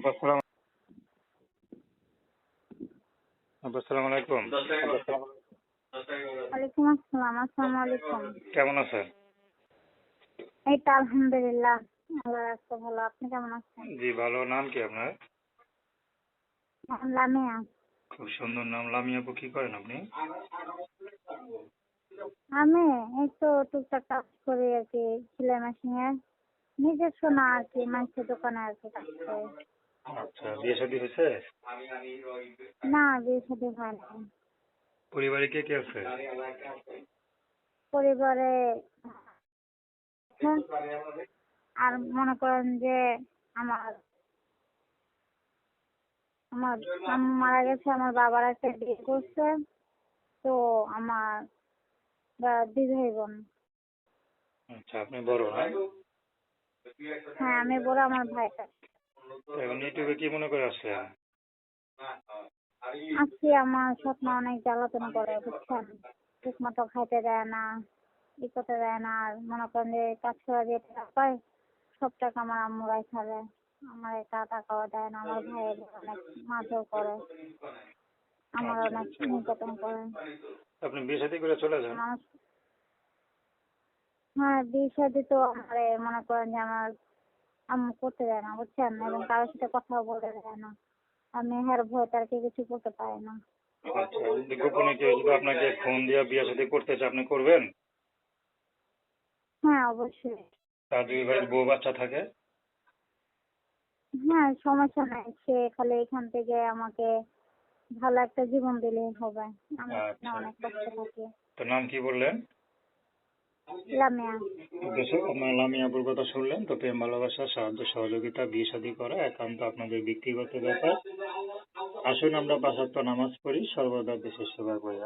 আপা আসসালাম আপা আসসালামু আলাইকুম। ওয়ালাইকুম আসসালাম আসসালামু আলাইকুম। কেমন আছেন? এই তো আলহামদুলিল্লাহ আল্লাহ ভালো। আপনি কেমন আছেন? জি ভালো। নাম কি আপনার? লামিয়া। খুব সুন্দর নাম। লামি আপু কি করেন আপনি? আমি এই তো টুকটাক কাজ করি আর কি সেলাই মেশিনে। নিজস্ব না আর কি মানুষের দোকানে আর কি কাজ করি। আচ্ছা বিয়ে শাদী হয়েছে? না বিয়ে শাদী হয় না পরিবারে কে কে আছে? পরিবারে আর মনে করেন যে আমার আমার আম্মু মারা গেছে আমার বাবার একটা বিয়ে করছে তো আমার দুই ভাই বোন। আচ্ছা আপনি বড় হ্যাঁ আমি বড় আমার এখন ইউটিউবে কি মনে করে আসলেন আজকে আমার স্বপ্ন অনেক জ্বালাতন করে বুঝছেন? ঠিক মতো খাইতে দেয় না ই করতে দেয় না আর মনে করেন যে কাজ করা যে টাকা পায় সব টাকা আমার আম্মুরাই খাবে আমার একটা টাকাও দেয় না আমার ভাইয়ের অনেক মারধর করে আমার অনেক নির্যাতন করে। আপনি বিয়ে শাদী করে চলে যান? হ্যাঁ বিয়ে শাদী তো আমার মনে করেন যে আমার আম্মু করতে দেয় না বুঝছেন? এবং কারোর সাথে কথাও বলতে দেয় না। আমি ভয় তার কিছু করতে পারি না। আচ্ছা যদি গোপনে কেউ যদি আপনাকে ফোন দিয়ে বিয়ে শাদী করতে চায় আপনি করবেন? হ্যাঁ অবশ্যই। তার যদি বাড়ির বউ বাচ্চা থাকে? হ্যাঁ সমস্যা নাই। সে খালি এখান থেকে আমাকে ভালো একটা জীবন দিলে হবে। আমি আচ্ছা। অনেক কষ্ট থাকি তো নাম কি বললেন? কথা শুনলেন সাহায্য, সহযোগিতা করা একান্ত আপনাদের ব্যক্তিগত ব্যাপার। আসুন, আমরা বাসাত্তর নামাজ পড়ি, সর্বদা দেশের সেবা করি।